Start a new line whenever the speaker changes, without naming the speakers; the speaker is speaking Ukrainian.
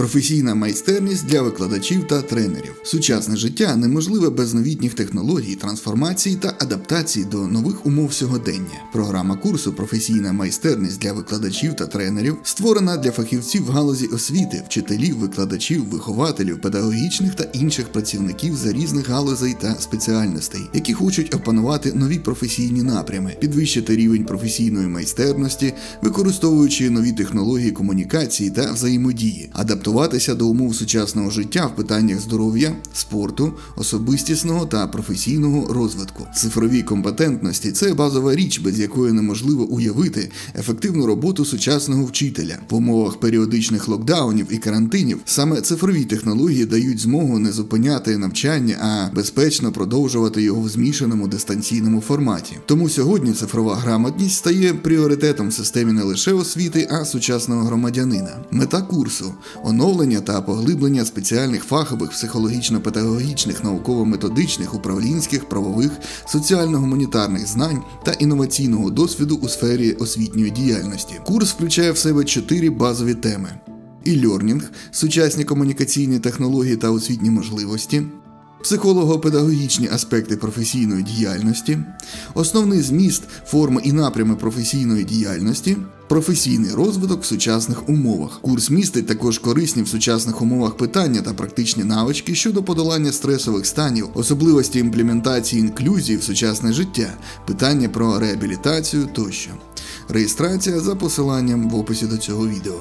Професійна майстерність для викладачів та тренерів. Сучасне життя неможливе без новітніх технологій, трансформації та адаптації до нових умов сьогодення. Програма курсу Професійна майстерність для викладачів та тренерів створена для фахівців в галузі освіти, вчителів, викладачів, вихователів, педагогічних та інших працівників за різних галузей та спеціальностей, які хочуть опанувати нові професійні напрями, підвищити рівень професійної майстерності, використовуючи нові технології комунікації та взаємодії, адаптуватися до умов сучасного життя в питаннях здоров'я, спорту, особистісного та професійного розвитку. Цифрові компетентності це базова річ, без якої неможливо уявити ефективну роботу сучасного вчителя в умовах періодичних локдаунів і карантинів. Саме цифрові технології дають змогу не зупиняти навчання, а безпечно продовжувати його в змішаному дистанційному форматі. Тому сьогодні цифрова грамотність стає пріоритетом в системі не лише освіти, а сучасного громадянина. Мета курсу оновлення та поглиблення спеціальних фахових психологічно-педагогічних, науково-методичних, управлінських, правових, соціально-гуманітарних знань та інноваційного досвіду у сфері освітньої діяльності. Курс включає в себе чотири базові теми: і learning сучасні комунікаційні технології та освітні можливості. Психолого-педагогічні аспекти професійної діяльності, основний зміст, форми і напрями професійної діяльності, професійний розвиток в сучасних умовах. Курс містить також корисні в сучасних умовах питання та практичні навички щодо подолання стресових станів, особливості імплементації інклюзії в сучасне життя, питання про реабілітацію тощо. Реєстрація за посиланням в описі до цього відео.